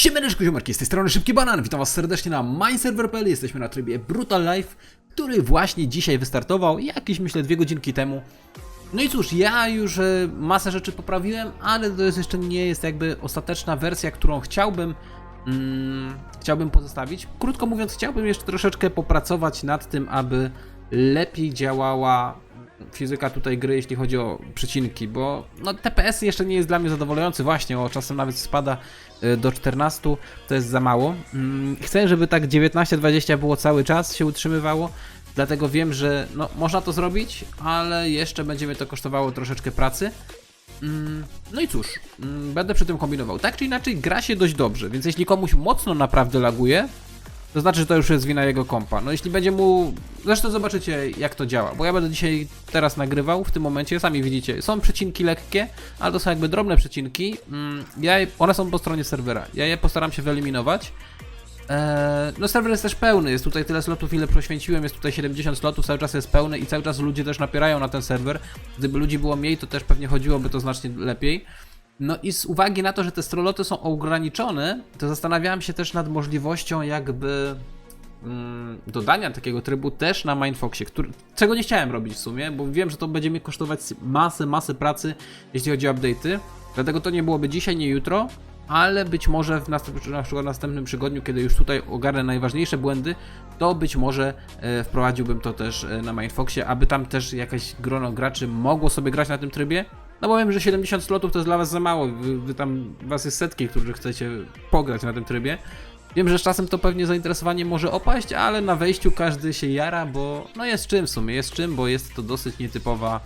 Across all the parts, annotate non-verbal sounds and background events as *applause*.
Siemaneczko ziomerki, z tej strony Szybki Banan, witam was serdecznie na MyServer.pl, jesteśmy na trybie Brutal Life, który właśnie dzisiaj wystartował, jakieś myślę dwie godzinki temu. No i cóż, ja już e, masę rzeczy poprawiłem, ale to jest jeszcze nie jest jakby ostateczna wersja, którą chciałbym mm, chciałbym pozostawić. Krótko mówiąc, chciałbym jeszcze troszeczkę popracować nad tym, aby lepiej działała fizyka tutaj gry, jeśli chodzi o przecinki, bo no, TPS jeszcze nie jest dla mnie zadowalający właśnie, o czasem nawet spada do 14, to jest za mało. Mm, Chcę, żeby tak 19-20 było cały czas, się utrzymywało, dlatego wiem, że no, można to zrobić, ale jeszcze będzie mnie to kosztowało troszeczkę pracy. Mm, No i cóż, mm, będę przy tym kombinował. Tak czy inaczej, gra się dość dobrze, więc jeśli komuś mocno naprawdę laguje, to znaczy, że to już jest wina jego kompa. No jeśli będzie mu... Zresztą zobaczycie, jak to działa, bo ja będę dzisiaj teraz nagrywał w tym momencie, sami widzicie, są przecinki lekkie, ale to są jakby drobne przecinki. Mm, Ja je... One są po stronie serwera. Ja je postaram się wyeliminować. Eee, no serwer jest też pełny, jest tutaj tyle slotów, ile poświęciłem, jest tutaj 70 slotów, cały czas jest pełny i cały czas ludzie też napierają na ten serwer. Gdyby ludzi było mniej, to też pewnie chodziłoby to znacznie lepiej. No i z uwagi na to, że te stroloty są ograniczone, to zastanawiałem się też nad możliwością jakby mm, dodania takiego trybu też na Mindfoxie, który, czego nie chciałem robić w sumie, bo wiem, że to będzie mi kosztować masę, masę pracy, jeśli chodzi o update'y. Dlatego to nie byłoby dzisiaj, nie jutro, ale być może w następ, na przykład następnym przygodniu, kiedy już tutaj ogarnę najważniejsze błędy, to być może e, wprowadziłbym to też e, na Mindfoxie, aby tam też jakaś grono graczy mogło sobie grać na tym trybie. No bo wiem, że 70 slotów to jest dla was za mało. Wy, wy tam was jest setki, którzy chcecie pograć na tym trybie. Wiem, że z czasem to pewnie zainteresowanie może opaść, ale na wejściu każdy się jara, bo no jest czym w sumie, jest czym, bo jest to dosyć nietypowa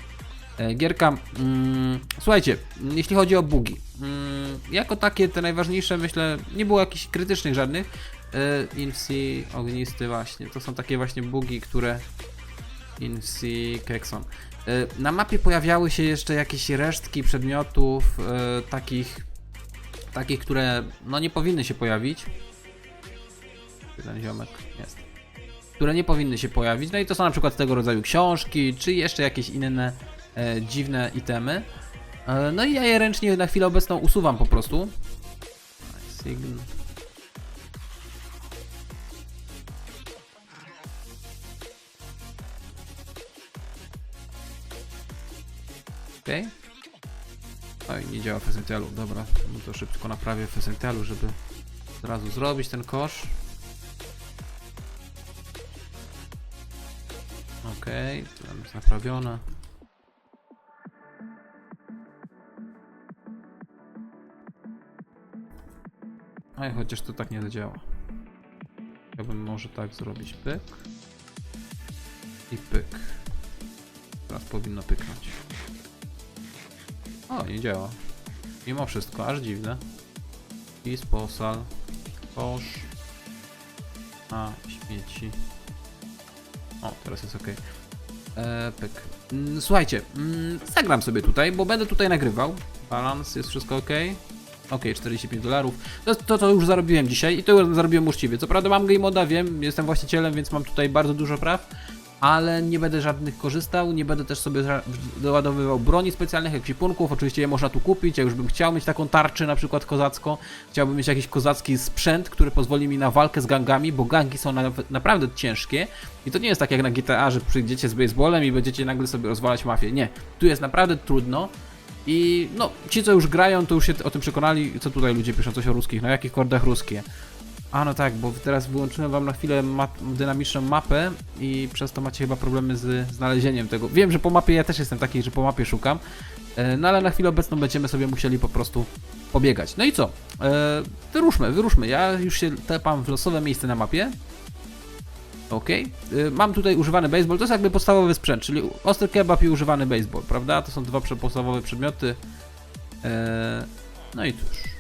e, gierka. Mm, słuchajcie, jeśli chodzi o bugi, mm, jako takie te najważniejsze myślę, nie było jakichś krytycznych żadnych. E, Insi, ognisty właśnie, to są takie właśnie bugi, które Insi, Kekson. E, Na mapie pojawiały się jeszcze jakieś resztki przedmiotów, e, takich, takich, które no nie powinny się pojawić. Ten ziomek jest. Które nie powinny się pojawić. No i to są na przykład tego rodzaju książki, czy jeszcze jakieś inne e, dziwne itemy. E, no i ja je ręcznie na chwilę obecną usuwam po prostu. Okej. Oj, nie działa w Essentialu. Dobra, no to szybko naprawię w Essentialu, żeby od razu zrobić ten kosz. Okej, to tam jest naprawione. Oj, chociaż to tak nie zadziała. Ja bym może tak zrobić pyk. I pyk. Teraz powinno pyknąć. O, nie działa. Mimo wszystko, aż dziwne. I sposal. Kosz. A, śmieci. O, teraz jest ok. Eee, pyk. Mm, słuchajcie, mm, zagram sobie tutaj, bo będę tutaj nagrywał. Balans, jest wszystko ok. Ok, 45 dolarów. To, to, to już zarobiłem dzisiaj i to już zarobiłem uczciwie. Co prawda mam game moda, wiem, jestem właścicielem, więc mam tutaj bardzo dużo praw, ale nie będę żadnych korzystał, nie będę też sobie doładowywał broni specjalnych, ekwipunków, oczywiście je można tu kupić, ja już bym chciał mieć taką tarczę na przykład kozacką, chciałbym mieć jakiś kozacki sprzęt, który pozwoli mi na walkę z gangami, bo gangi są na, naprawdę ciężkie. I to nie jest tak jak na GTA, że przyjdziecie z baseballem i będziecie nagle sobie rozwalać mafię, nie, tu jest naprawdę trudno. I no, ci co już grają, to już się o tym przekonali, co tutaj ludzie piszą, coś o ruskich, na jakich kordach ruskie. A no tak, bo teraz wyłączyłem wam na chwilę ma dynamiczną mapę i przez to macie chyba problemy z znalezieniem tego. Wiem, że po mapie ja też jestem taki, że po mapie szukam, e, no ale na chwilę obecną będziemy sobie musieli po prostu pobiegać. No i co? E, wyruszmy, wyruszmy. Ja już się tepam w losowe miejsce na mapie. Ok. Mam tutaj używany baseball, to jest jakby podstawowy sprzęt, czyli ostry kebab i używany baseball, prawda? To są dwa podstawowe przedmioty. E, no i cóż.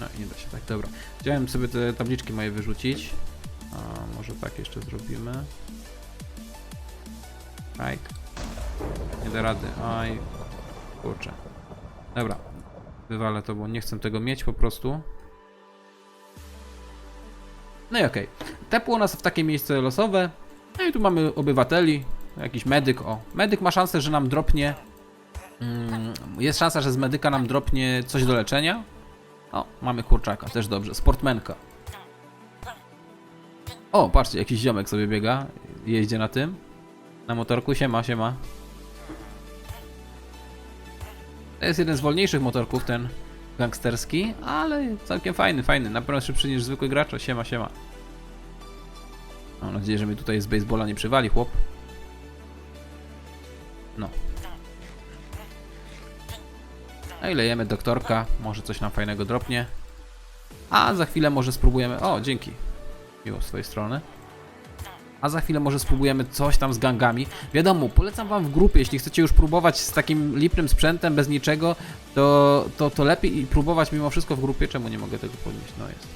No, nie da się tak, dobra. Chciałem sobie te tabliczki moje wyrzucić. A może tak jeszcze zrobimy. Tak. Nie da rady. Aj. Kurczę. Dobra. Wywalę to, bo nie chcę tego mieć po prostu. No i okej. Tepło nas w takie miejsce losowe. No i tu mamy obywateli. Jakiś medyk. O, medyk ma szansę, że nam dropnie Mm, Jest szansa, że z medyka nam dropnie coś do leczenia. O, mamy kurczaka, też dobrze. Sportmenka. O, patrzcie, jakiś ziomek sobie biega. Jeździ na tym. Na motorku, siema, siema. To jest jeden z wolniejszych motorków, ten gangsterski, ale całkiem fajny, fajny. Na pewno szybszy niż zwykły gracz. Siema, siema. Mam nadzieję, że mnie tutaj z baseballa nie przywali, chłop. No. No i lejemy doktorka, może coś nam fajnego dropnie. A za chwilę może spróbujemy... O, dzięki. Miło z twojej strony. A za chwilę może spróbujemy coś tam z gangami. Wiadomo, polecam wam w grupie, jeśli chcecie już próbować z takim lipnym sprzętem, bez niczego, to, to, to lepiej próbować mimo wszystko w grupie. Czemu nie mogę tego podnieść? No jest.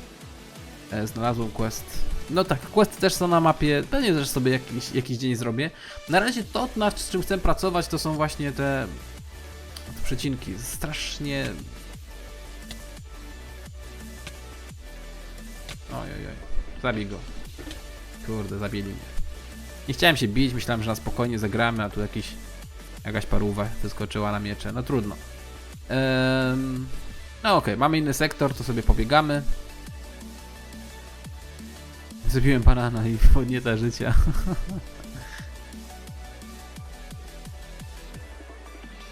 E, znalazłem quest. No tak, questy też są na mapie. Pewnie też sobie jakiś, jakiś dzień zrobię. Na razie to, nad czym chcę pracować, to są właśnie te, te przecinki. Strasznie... Oj, oj. Zabij go. Kurde, zabili mnie. Nie chciałem się bić, myślałem, że na spokojnie zagramy, a tu jakiś, jakaś parówka wyskoczyła na miecze. No trudno. No okej, mamy inny sektor, to sobie pobiegamy. Zabiłem banana i podnieta życia. *laughs*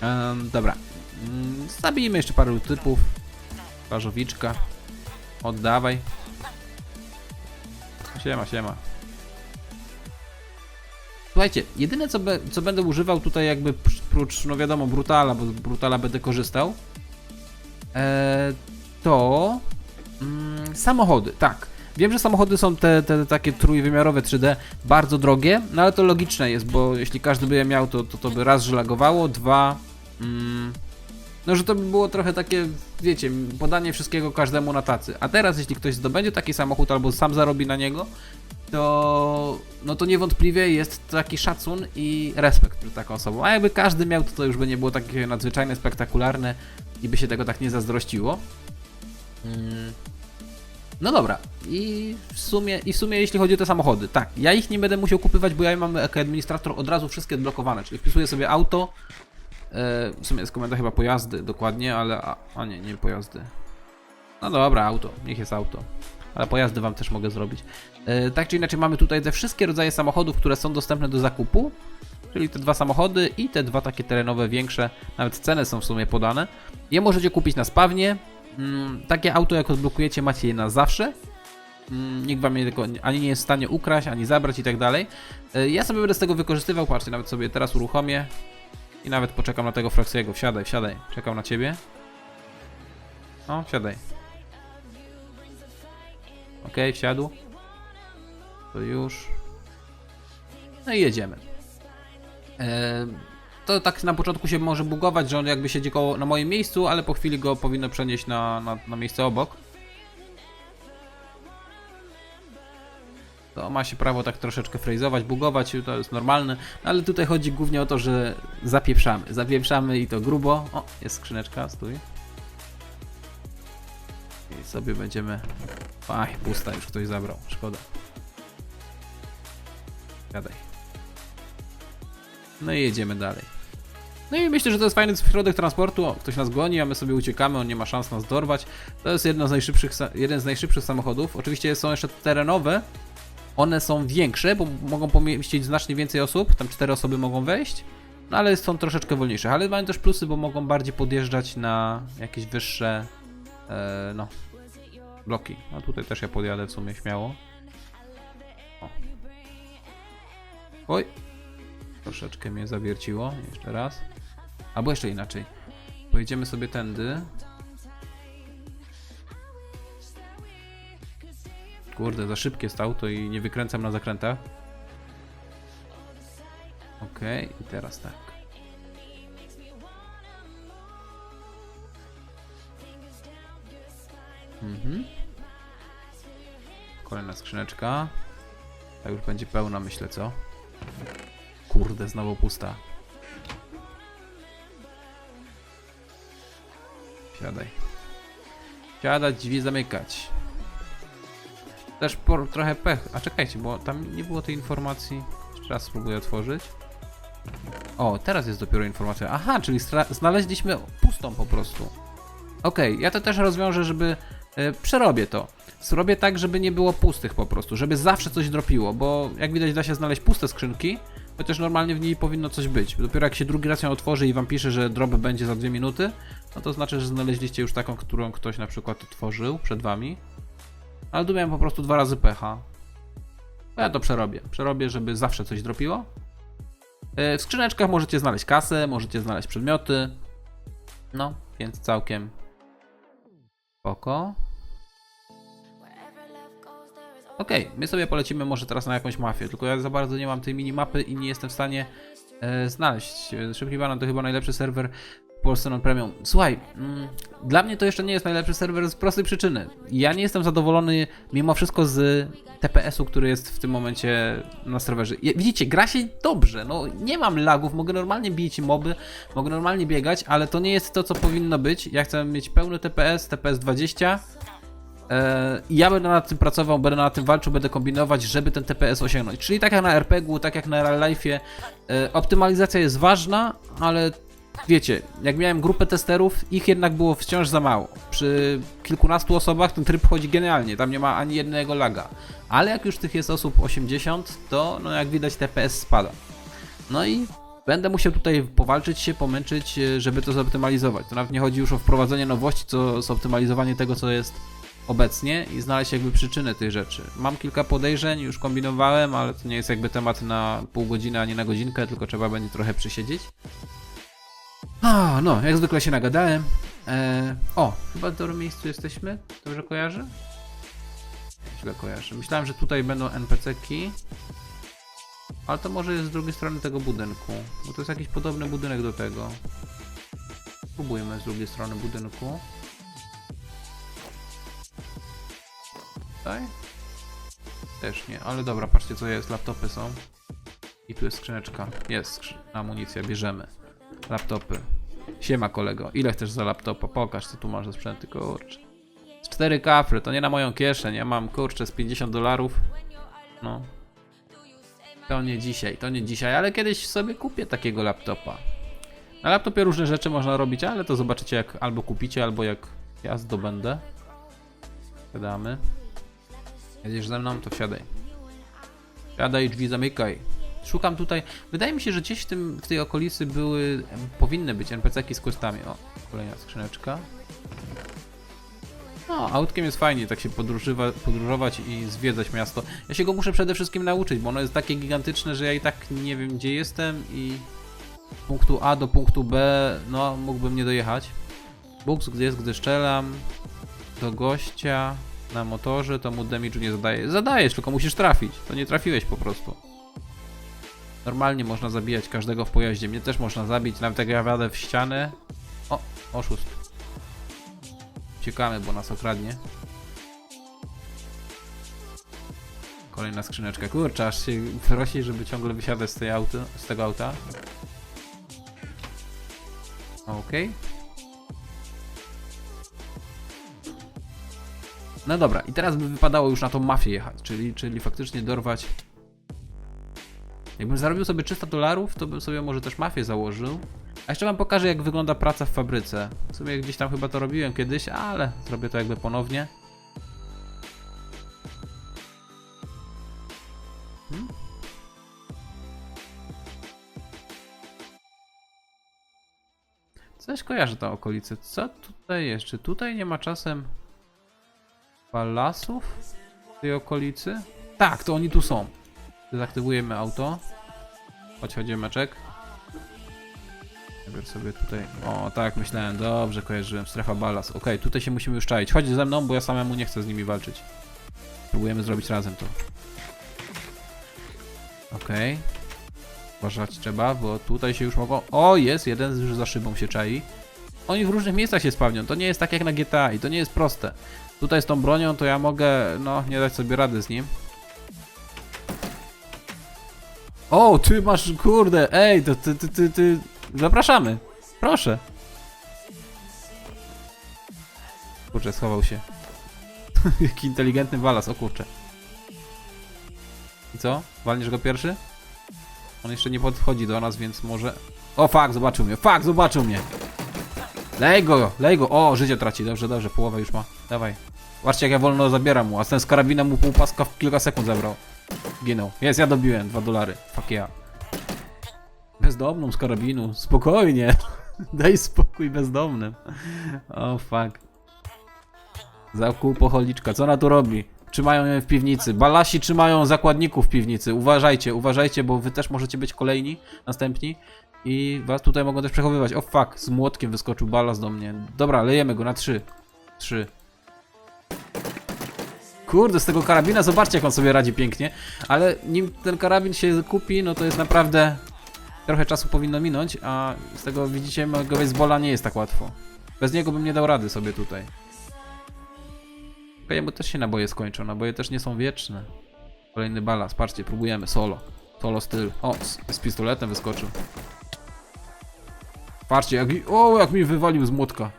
Em, dobra. Mm, Zabijmy jeszcze paru typów. Parzowiczka. Oddawaj. Siema, siema. Słuchajcie, jedyne co, be, co będę używał tutaj jakby pr- prócz, no wiadomo, Brutala, bo z Brutala będę korzystał, e, to mm, samochody, tak. Wiem, że samochody są te, te takie trójwymiarowe 3D bardzo drogie, no ale to logiczne jest, bo jeśli każdy by je miał, to to, to by raz, że lagowało, dwa, mm, no że to by było trochę takie, wiecie, podanie wszystkiego każdemu na tacy. A teraz, jeśli ktoś zdobędzie taki samochód albo sam zarobi na niego, to no to niewątpliwie jest taki szacun i respekt przed taką osobą. A jakby każdy miał, to to już by nie było takie nadzwyczajne, spektakularne i by się tego tak nie zazdrościło. Mm. No dobra, i w sumie, i w sumie jeśli chodzi o te samochody, tak, ja ich nie będę musiał kupywać, bo ja mam jako administrator od razu wszystkie odblokowane, czyli wpisuję sobie auto, w sumie jest komenda chyba pojazdy dokładnie, ale, a, a nie, nie pojazdy. No dobra, auto, niech jest auto. Ale pojazdy wam też mogę zrobić. E, tak czy inaczej mamy tutaj te wszystkie rodzaje samochodów, które są dostępne do zakupu. Czyli te dwa samochody i te dwa takie terenowe większe. Nawet ceny są w sumie podane. Je możecie kupić na spawnie. Mm, takie auto jak odblokujecie macie je na zawsze. Mm, nikt wam je tylko ani nie jest w stanie ukraść, ani zabrać i tak dalej. E, Ja sobie będę z tego wykorzystywał. Patrzcie, nawet sobie teraz uruchomię. I nawet poczekam na tego Froxiego. Wsiadaj, wsiadaj. Czekam na ciebie. O, wsiadaj. Okej, wsiadł. To już. No i jedziemy. E, to tak na początku się może bugować, że on jakby siedzi koło, na moim miejscu, ale po chwili go powinno przenieść na, na, na miejsce obok. To ma się prawo tak troszeczkę frejzować, bugować, to jest normalne, no ale tutaj chodzi głównie o to, że zapieprzamy. Zapieprzamy i to grubo. O, jest skrzyneczka, stój. I sobie będziemy... Aj, pusta, już ktoś zabrał, szkoda. Gadaj. No i jedziemy dalej. No i myślę, że to jest fajny środek transportu. O, ktoś nas goni, a my sobie uciekamy, on nie ma szans nas dorwać. To jest jedno z najszybszych, jeden z najszybszych samochodów. Oczywiście są jeszcze terenowe. One są większe, bo mogą pomieścić znacznie więcej osób. Tam cztery osoby mogą wejść. No ale są troszeczkę wolniejsze. Ale mają też plusy, bo mogą bardziej podjeżdżać na jakieś wyższe e, no, bloki. No tutaj też ja podjadę w sumie śmiało. O. Oj. Troszeczkę mnie zawierciło. Jeszcze raz. Albo jeszcze inaczej. Pojedziemy sobie tędy. Kurde, za szybkie jest auto i nie wykręcam na zakrętach. Okej, i teraz tak. Mhm. Kolejna skrzyneczka. Ta już będzie pełna, myślę, co? Kurde, znowu pusta. Siadaj. Siadać, drzwi zamykać. Też por, trochę pech. A czekajcie, bo tam nie było tej informacji. Jeszcze raz spróbuję otworzyć. O, teraz jest dopiero informacja. Aha, czyli znaleźliśmy pustą po prostu. Okej, ja to też rozwiążę, żeby... E, przerobię to. Zrobię tak, żeby nie było pustych po prostu, żeby zawsze coś dropiło, bo jak widać da się znaleźć puste skrzynki, chociaż normalnie w niej powinno coś być. Dopiero jak się drugi raz ją otworzy i wam pisze, że drop będzie za dwie minuty, no to znaczy, że znaleźliście już taką, którą ktoś na przykład otworzył przed wami. Ale tu miałem po prostu dwa razy pecha. Ja to przerobię. Przerobię, żeby zawsze coś dropiło. E, W skrzyneczkach możecie znaleźć kasę, możecie znaleźć przedmioty. No, więc całkiem spoko. Okej, my sobie polecimy może teraz na jakąś mafię, tylko ja za bardzo nie mam tej minimapy i nie jestem w stanie e, znaleźć. Szybki Banan to chyba najlepszy serwer Polsce non-premium. Słuchaj, mm, dla mnie to jeszcze nie jest najlepszy serwer z prostej przyczyny. Ja nie jestem zadowolony mimo wszystko z TPS-u, który jest w tym momencie na serwerze. Widzicie, gra się dobrze, no nie mam lagów, mogę normalnie bić moby, mogę normalnie biegać, ale to nie jest to, co powinno być. Ja chcę mieć pełny TPS, TPS 20, E, i ja będę nad tym pracował, będę nad tym walczył, będę kombinować, żeby ten TPS osiągnąć. Czyli tak jak na RPG-u, tak jak na Real Life'ie, e, optymalizacja jest ważna, ale wiecie, jak miałem grupę testerów, ich jednak było wciąż za mało. Przy kilkunastu osobach ten tryb chodzi genialnie, tam nie ma ani jednego laga. Ale jak już tych jest osób 80, to no jak widać TPS spada. No i będę musiał tutaj powalczyć się, pomęczyć, e, żeby to zoptymalizować. To nawet nie chodzi już o wprowadzenie nowości, co zoptymalizowanie tego, co jest obecnie i znaleźć jakby przyczyny tych rzeczy. Mam kilka podejrzeń, już kombinowałem, ale to nie jest jakby temat na pół godziny, ani na godzinkę, tylko trzeba będzie trochę przysiedzieć. A, no, jak zwykle się nagadałem. E, o, chyba w dobrym miejscu jesteśmy. Dobrze kojarzę? Źle kojarzę. Myślałem, że tutaj będą NPC-ki. Ale to może jest z drugiej strony tego budynku. Bo to jest jakiś podobny budynek do tego. Spróbujmy z drugiej strony budynku. Tutaj? Też nie, ale dobra, patrzcie co jest, laptopy są. I tu jest skrzyneczka. Jest amunicja, bierzemy. Laptopy. Siema kolego, ile chcesz za laptopa? Pokaż co tu masz za sprzęty, kurczę. Z 4 kafry, to nie na moją kieszeń, ja mam kurczę z 50 dolarów. No. To nie dzisiaj, to nie dzisiaj, ale kiedyś sobie kupię takiego laptopa. Na laptopie różne rzeczy można robić, ale to zobaczycie jak albo kupicie, albo jak ja zdobędę. Siadamy. Jedziesz ze mną, to wsiadaj. Siadaj, drzwi zamykaj. Szukam tutaj. Wydaje mi się, że gdzieś w, tym, w tej okolicy były. powinny być NPC-ki z questami. O, kolejna skrzyneczka. No, autkiem jest fajnie tak się podróżować i zwiedzać miasto. Ja się go muszę przede wszystkim nauczyć, bo ono jest takie gigantyczne, że ja i tak nie wiem gdzie jestem i z punktu A do punktu B, no mógłbym nie dojechać. Bugs, gdzie jest, gdy strzelam do gościa na motorze, to mu damage'u nie zadaje. Zadajesz, tylko musisz trafić. To nie trafiłeś po prostu. Normalnie można zabijać każdego w pojeździe. Mnie też można zabić, nawet jak ja jadę w ścianę. O, oszust. Uciekamy, bo nas okradnie. Kolejna skrzyneczka. Kurczę, aż się prosi, żeby ciągle wysiadać z, tej auto, z tego auta. Okej. No dobra, i teraz by wypadało już na tą mafię jechać, czyli, czyli faktycznie dorwać. Jakbym zarobił sobie 300 dolarów, to bym sobie może też mafię założył. A jeszcze wam pokażę, jak wygląda praca w fabryce. W sumie gdzieś tam chyba to robiłem kiedyś, ale zrobię to jakby ponownie. Hmm? Coś kojarzę tą okolicę. Co tutaj jest? Czy tutaj nie ma czasem palasów w tej okolicy? Tak, to oni tu są. Dezaktywujemy auto. Chodź, chodź, meczek. Sobie tutaj. O, tak, myślałem, dobrze kojarzyłem. Strefa balas. Okej, tutaj się musimy już czaić. Chodź ze mną, bo ja samemu nie chcę z nimi walczyć. Próbujemy zrobić razem to. Okej. Uważać trzeba, bo tutaj się już mogą. O, jest, jeden już za szybą się czai. Oni w różnych miejscach się spawnią. To nie jest tak jak na GTA i to nie jest proste. Tutaj z tą bronią to ja mogę, no, nie dać sobie rady z nim. O, ty masz, kurde, ej, to ty, ty, ty, ty, zapraszamy, proszę. Kurczę, schował się. *laughs* Jaki inteligentny walas, o kurczę. I co? Walniesz go pierwszy? On jeszcze nie podchodzi do nas, więc może... O, fuck, zobaczył mnie, fuck, zobaczył mnie! Lej go, lej go! O, życie traci, dobrze, dobrze, połowę już ma. Dawaj. Zobaczcie, jak ja wolno zabieram mu, a ten z karabinem mu pół paska w kilka sekund zabrał. Ginął. Jest, ja dobiłem, dwa dolary. Fuck yeah. Bezdomną z karabinu, spokojnie. *laughs* Daj spokój bezdomnym. O, fuck. Zakuł pocholiczka, co ona tu robi? Trzymają ją w piwnicy. Balasi trzymają zakładników w piwnicy. Uważajcie, uważajcie, bo wy też możecie być kolejni, następni. I was tutaj mogą też przechowywać. O fuck, z młotkiem wyskoczył balas do mnie. Dobra, lejemy go na trzy. Trzy. Kurde, z tego karabina, zobaczcie jak on sobie radzi pięknie. Ale nim ten karabin się kupi, no to jest naprawdę... Trochę czasu powinno minąć, a z tego widzicie, mojego basebola nie jest tak łatwo. Bez niego bym nie dał rady sobie tutaj. Okej, bo też się naboje skończą, naboje też nie są wieczne. Kolejny balast, patrzcie, próbujemy, solo. Solo styl. O, z, z pistoletem wyskoczył. Patrzcie, jak, o, jak mi wywalił z młotka.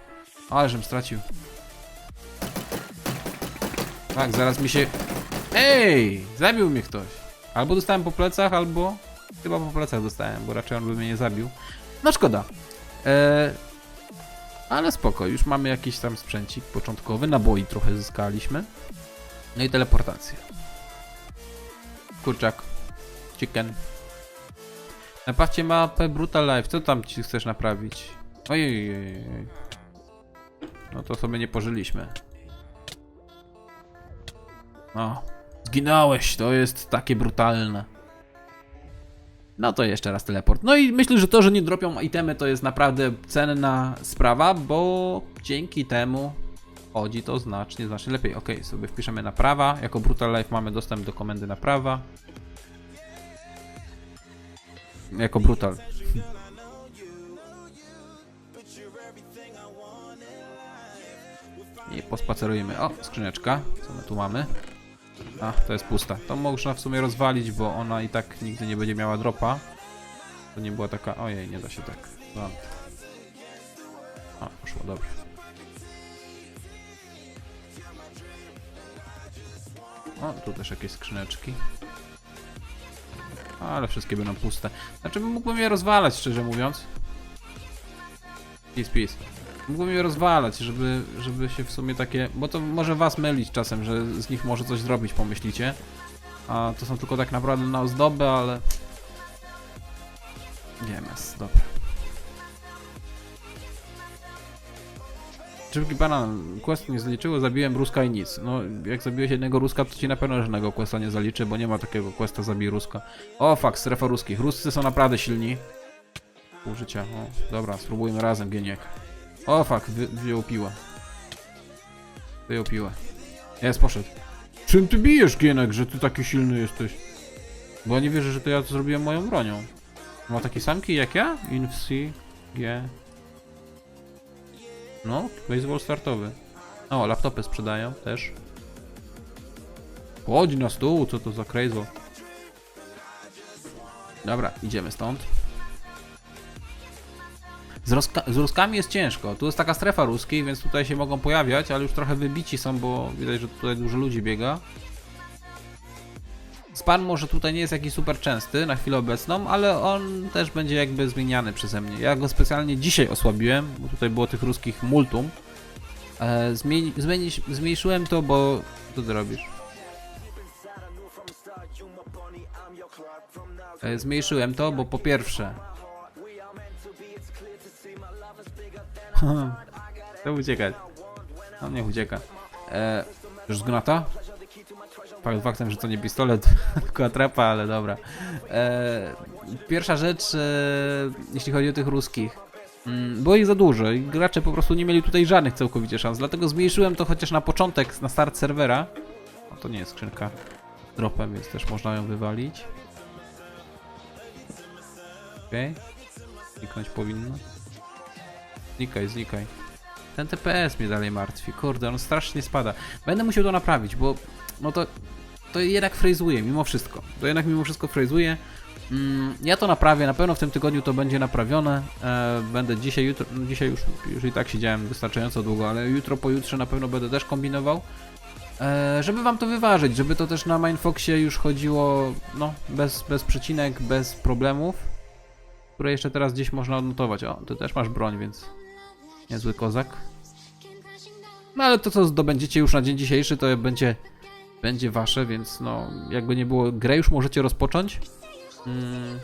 Ale żem stracił. Tak, zaraz mi się... Ej! Zabił mnie ktoś. Albo dostałem po plecach, albo... Chyba po plecach dostałem, bo raczej on by mnie nie zabił. No szkoda. Eee... Ale spoko, już mamy jakiś tam sprzęcik początkowy, naboi trochę zyskaliśmy. No i teleportacja. Kurczak. Chicken. Naprawcie mapę Brutal Life. Co tam ci chcesz naprawić? Ojej. No to sobie nie pożyliśmy. O, zginąłeś, to jest takie brutalne. No to jeszcze raz teleport. No i myślę, że to, że nie dropią itemy to jest naprawdę cenna sprawa, bo dzięki temu chodzi to znacznie, znacznie lepiej. Ok, sobie wpiszemy naprawa. Jako Brutal Life mamy dostęp do komendy naprawa. Jako Brutal. *laughs* I pospacerujemy. O, skrzyneczka. Co my tu mamy? A, to jest pusta. To można w sumie rozwalić, bo ona i tak nigdy nie będzie miała dropa. To nie była taka... Ojej, nie da się tak. No. A, poszło, dobrze. O, tu też jakieś skrzyneczki. Ale wszystkie będą puste. Znaczy, mógłbym je rozwalać, szczerze mówiąc. Peace, peace. Mógłbym je rozwalać, żeby, żeby się w sumie takie... Bo to może was mylić czasem, że z nich może coś zrobić, pomyślicie. A to są tylko tak naprawdę na ozdobę, ale... GMS, dobra. Szybki banan, quest nie zaliczyło, zabiłem Ruska i nic. No, jak zabiłeś jednego Ruska, to ci na pewno żadnego questa nie zaliczy, bo nie ma takiego questa zabij Ruska. O, fuck, strefa ruskich. Ruscy są naprawdę silni. Pół życia, o, dobra, spróbujmy razem, geniek. O, fuck, wy, wyjął piłę. Wyjął piłę. Jest, poszedł. Czym ty bijesz, Gienek, że ty taki silny jesteś? Bo ja nie wierzę, że to ja to zrobiłem moją bronią. Ma taki sam kij jak ja? Inf C, G. No, baseball startowy. O, laptopy sprzedają też. Chodź na stół, co to za crazy. Dobra, idziemy stąd. Z, z Ruskami jest ciężko. Tu jest taka strefa ruskiej, więc tutaj się mogą pojawiać, ale już trochę wybici są, bo widać, że tutaj dużo ludzi biega. Span może tutaj nie jest jakiś super częsty na chwilę obecną, ale on też będzie jakby zmieniany przeze mnie. Ja go specjalnie dzisiaj osłabiłem, bo tutaj było tych ruskich multum. E, zmieni, zmieni, zmniejszyłem to, bo... Co ty robisz? E, zmniejszyłem to, bo po pierwsze... *laughs* Chcę uciekać. On niech ucieka. E, już zgnata? Fakt faktem, że to nie pistolet, *laughs* tylko atrapa, ale dobra. E, pierwsza rzecz, e, jeśli chodzi o tych ruskich. Mm, było ich za dużo i gracze po prostu nie mieli tutaj żadnych całkowicie szans, dlatego zmniejszyłem to chociaż na początek, na start serwera. No to nie jest skrzynka z dropem, więc też można ją wywalić. Okej. Okay. Zniknąć powinno. Znikaj, znikaj. Ten TPS mnie dalej martwi. Kurde, on strasznie spada. Będę musiał to naprawić, bo no to, to jednak frejzuje mimo wszystko. To jednak mimo wszystko frejzuje. Mm, ja to naprawię, na pewno w tym tygodniu to będzie naprawione. E, będę dzisiaj, jutro, no dzisiaj już, już i tak siedziałem wystarczająco długo, ale jutro, pojutrze na pewno będę też kombinował. e, żeby wam to wyważyć, żeby to też na Mindfoxie już chodziło, no, bez, bez przecinek, bez problemów, które jeszcze teraz gdzieś można odnotować. O, ty też masz broń, więc niezły kozak. No ale to, co zdobędziecie już na dzień dzisiejszy, to będzie, będzie wasze, więc no, jakby nie było, grę już możecie rozpocząć. Mm,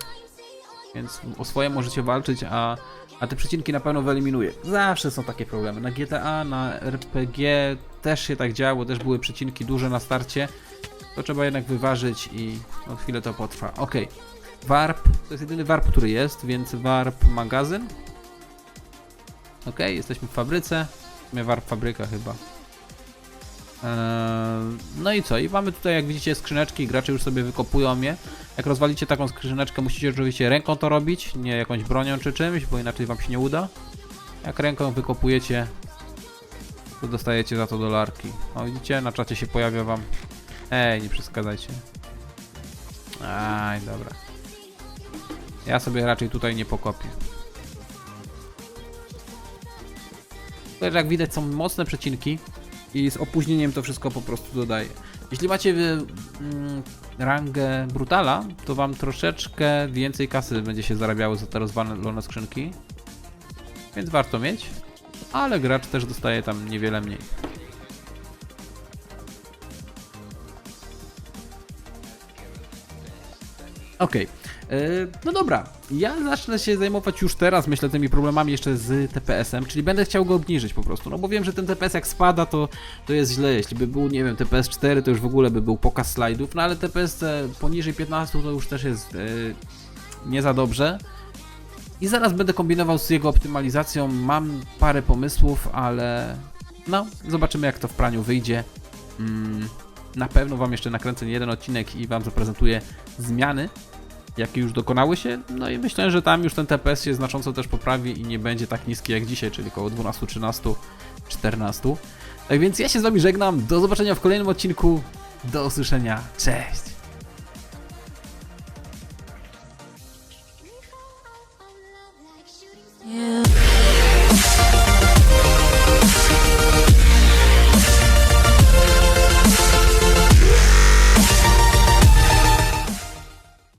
więc o swoje możecie walczyć, a, a te przecinki na pewno wyeliminuję. Zawsze są takie problemy. Na GTA, na RPG też się tak działo, też były przecinki duże na starcie. To trzeba jednak wyważyć i no, chwilę to potrwa. Ok. Warp, to jest jedyny warp, który jest, więc warp magazyn. Ok, jesteśmy w fabryce. Mamy warp fabryka chyba. Eee, No i co? I mamy tutaj, jak widzicie, skrzyneczki. Gracze już sobie wykopują je. Jak rozwalicie taką skrzyneczkę, musicie oczywiście ręką to robić, nie jakąś bronią czy czymś, bo inaczej wam się nie uda. Jak ręką wykopujecie, to dostajecie za to dolarki. O, widzicie? Na czacie się pojawia wam. Ej, nie przeszkadzajcie. Aj, dobra. Ja sobie raczej tutaj nie pokopię. Tutaj, jak widać, są mocne przecinki i z opóźnieniem to wszystko po prostu dodaję. Jeśli macie y, mm, rangę brutala, to wam troszeczkę więcej kasy będzie się zarabiało za te rozwalone skrzynki. Więc warto mieć. Ale gracz też dostaje tam niewiele mniej. Okej. Yy, No dobra, ja zacznę się zajmować już teraz, myślę, tymi problemami jeszcze z TPS-em, czyli będę chciał go obniżyć po prostu, no bo wiem, że ten TPS jak spada, to, to jest źle, jeśli by był, nie wiem, TPS 4, to już w ogóle by był pokaz slajdów, no ale TPS e, poniżej 15 to już też jest yy, nie za dobrze. I zaraz będę kombinował z jego optymalizacją, mam parę pomysłów, ale no, zobaczymy jak to w praniu wyjdzie. Mm, na pewno Wam jeszcze nakręcę jeden odcinek i Wam zaprezentuję zmiany, jakie już dokonały się. No i myślę, że tam już ten TPS się znacząco też poprawi i nie będzie tak niski jak dzisiaj, czyli około 12, 13, 14. Tak więc ja się z Wami żegnam. Do zobaczenia w kolejnym odcinku. Do usłyszenia. Cześć!